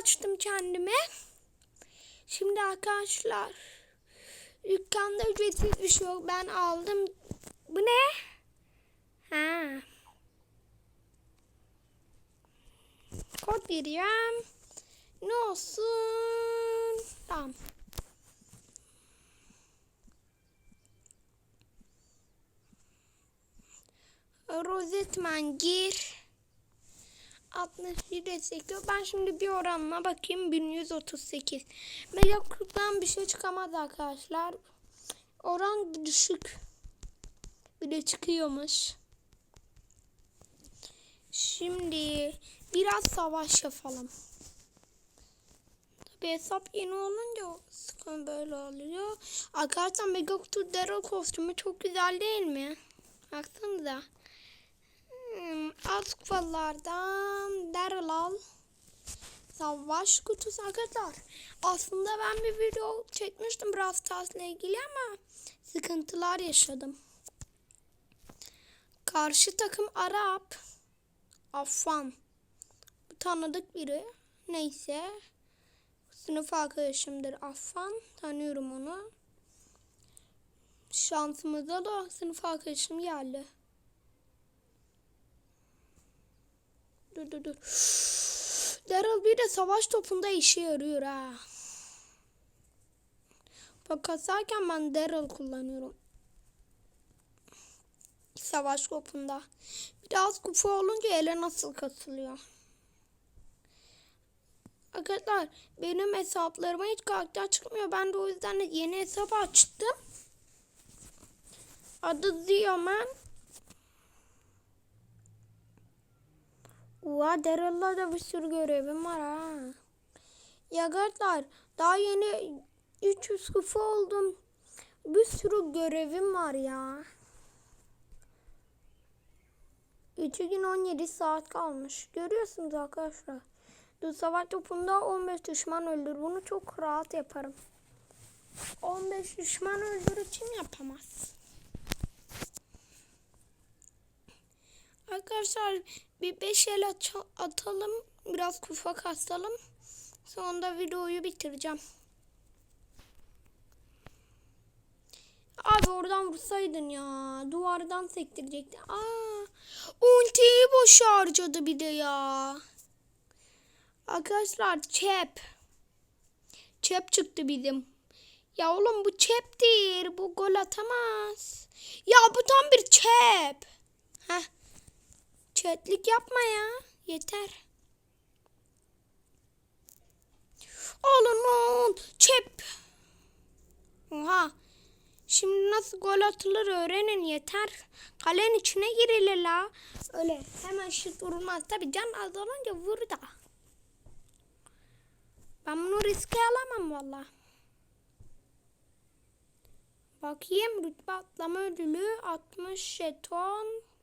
açtım kendime. Şimdi arkadaşlar dükkanda ücretsiz bir şey yok. Ben aldım. Bu ne? Ha. Kod veriyorum. Ne olsun? Tamam. Rozetman gir. 61 destekliyor. Ben şimdi bir oranına bakayım. 1138. Megakurt'tan bir şey çıkamaz arkadaşlar. Oran düşük. Bir de çıkıyormuş. Şimdi biraz savaş yapalım. Tabi hesap yeni olunca sıkın böyle oluyor. Arkadaşlar Megakutu Daryl kostümü çok güzel değil mi? Baksanıza. Hmm, alt kupalardan Daryl al. Savaş kutusu arkadaşlar. Aslında ben bir video çekmiştim Brawl Stars'la ilgili ama sıkıntılar yaşadım. Karşı takım Arap. Afan. Tanıdık biri. Neyse. Sınıf arkadaşımdır Affan. Tanıyorum onu. Şansımıza da sınıf arkadaşım geldi. Dur dur dur. Daryl bir de savaş topunda işe yarıyor ha. Bak kasarken ben Daryl kullanıyorum. Savaş topunda. Biraz kupa olunca ele nasıl kasılıyor. Arkadaşlar benim hesaplarıma hiç karakter çıkmıyor. Ben de o yüzden de yeni hesap açtım. Adı Zioman. Oha Daryl'la da bir sürü görevim var ha. Ya arkadaşlar daha yeni 300 kupa oldum. Bir sürü görevim var ya. 2 gün 17 saat kalmış. Görüyorsunuz arkadaşlar. Dün savaş topunda 15 düşman öldür. Bunu çok rahat yaparım. 15 düşman öldür kim yapamaz? Arkadaşlar bir 5 el at- atalım. Biraz kufa kastalım. Sonra videoyu bitireceğim. Abi oradan vursaydın ya. Duvardan sektirecekti. Aa, ultiyi boş harcadı bir de ya. Arkadaşlar çep. Çep çıktı bizim. Ya oğlum bu çeptir. Bu gol atamaz. Ya bu tam bir çep. Heh. Çetlik yapma ya. Yeter. Alın lan. Çep. Oha. Şimdi nasıl gol atılır öğrenin yeter. Kalenin içine girilir la. Öyle hemen şut vurulmaz. Tabi can azalınca vur da. Ben bunu riske alamam valla. Bakayım rütbe atlama ödülü 60 jeton.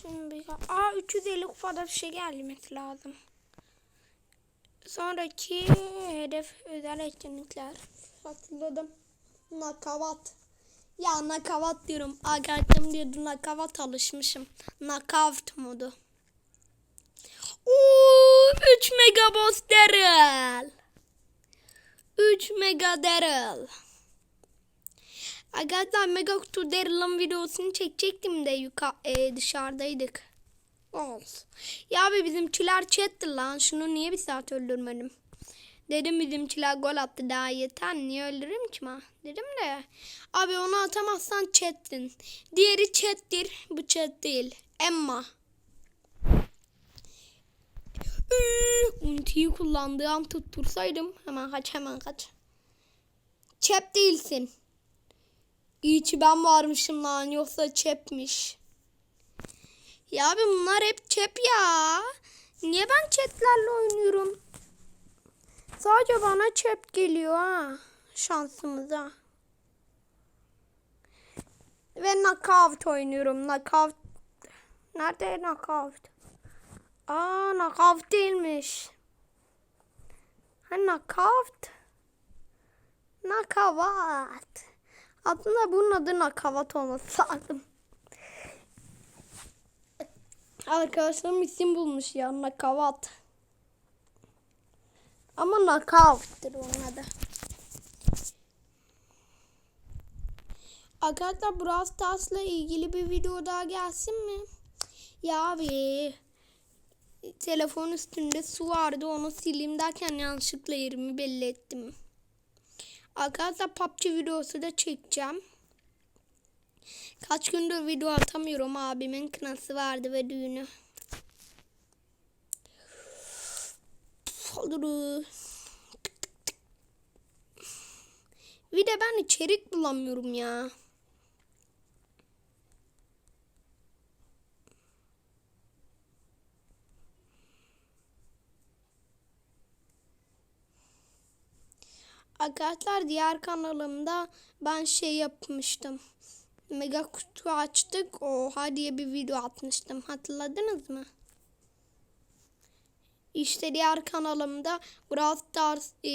Şimdi bir Aa 350 kupada bir şey gelmesi lazım. Sonraki hedef özel etkinlikler. Hatırladım. Nakavat. Ya nakavat diyorum. Arkadaşım diyordu nakavat alışmışım. Nakavt modu. Uuu 3 mega boss Daryl. 3 mega Daryl. Arkadaşlar Mega Kutu Daryl'ın videosunu çekecektim de yuka e, dışarıdaydık. Olsun. Ya abi bizimkiler chattı lan. Şunu niye bir saat öldürmedim? Dedim bizimkiler gol attı daha yeter. Niye öldürürüm ki ma? Dedim de. Abi onu atamazsan chattin. Diğeri chattir. Bu chat değil. Emma. Untiyi kullandığı an tuttursaydım. Hemen kaç hemen kaç. Chat değilsin. İyi ki ben varmışım lan. Yoksa çepmiş. Ya abi bunlar hep çep ya. Niye ben chatlerle oynuyorum? Sadece bana çep geliyor ha. Şansımıza. Ve knockout oynuyorum. Knockout. Nerede knockout? Aa knockout değilmiş. Ha knockout. Knockout. Aslında bunun adı knockout olması lazım. Arkadaşlarım isim bulmuş ya nakavat. Ama knockout'tır onun adı. Arkadaşlar Brawl Stars'la ilgili bir video daha gelsin mi? Ya abi telefon üstünde su vardı onu sileyim derken yanlışlıkla yerimi belli ettim. Arkadaşlar PUBG videosu da çekeceğim. Kaç gündür video atamıyorum abimin kınası vardı ve düğünü. Olur. Bir de ben içerik bulamıyorum ya. Arkadaşlar diğer kanalımda ben şey yapmıştım. Mega kutu açtık. Oha diye bir video atmıştım. Hatırladınız mı? İşte diğer kanalımda Brawl Stars e,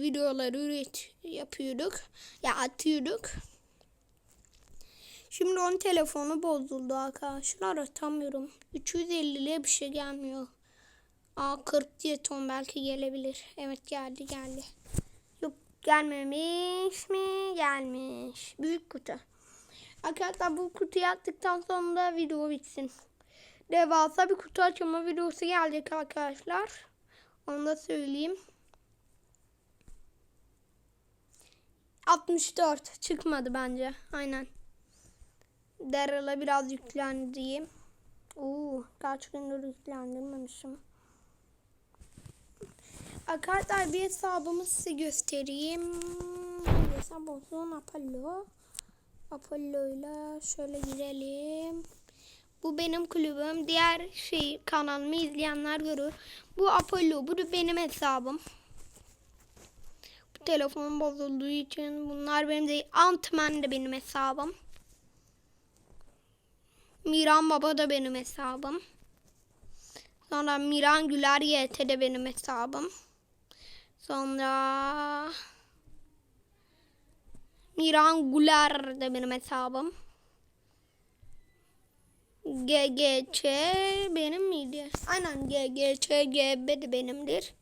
videoları üret yapıyorduk. Ya atıyorduk. Şimdi onun telefonu bozuldu arkadaşlar. Atamıyorum. 350'liye bir şey gelmiyor. Aa 40 diye ton belki gelebilir. Evet geldi geldi. Gelmemiş mi? Gelmiş. Büyük kutu. Arkadaşlar bu kutuyu attıktan sonra da video bitsin. Devasa bir kutu açma videosu gelecek arkadaşlar. Onu da söyleyeyim. 64 çıkmadı bence. Aynen. Daryl'a biraz yüklendiğim. Oo, kaç gündür yüklendirmemişim. Arkadaşlar bir hesabımı size göstereyim. Hesap olsun Apollo. Apollo'yla şöyle girelim. Bu benim kulübüm. Diğer şey kanalımı izleyenler görür. Bu Apollo. Bu da benim hesabım. Bu telefon bozulduğu için bunlar benim değil. Antman da benim hesabım. Miran Baba da benim hesabım. Sonra Miran Güler YT de benim hesabım. Sonra Miran Güler de benim hesabım. GGC benim miydi? Aynen GGC GB de benimdir.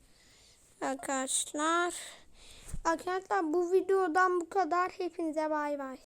Arkadaşlar. Arkadaşlar bu videodan bu kadar. Hepinize bay bay.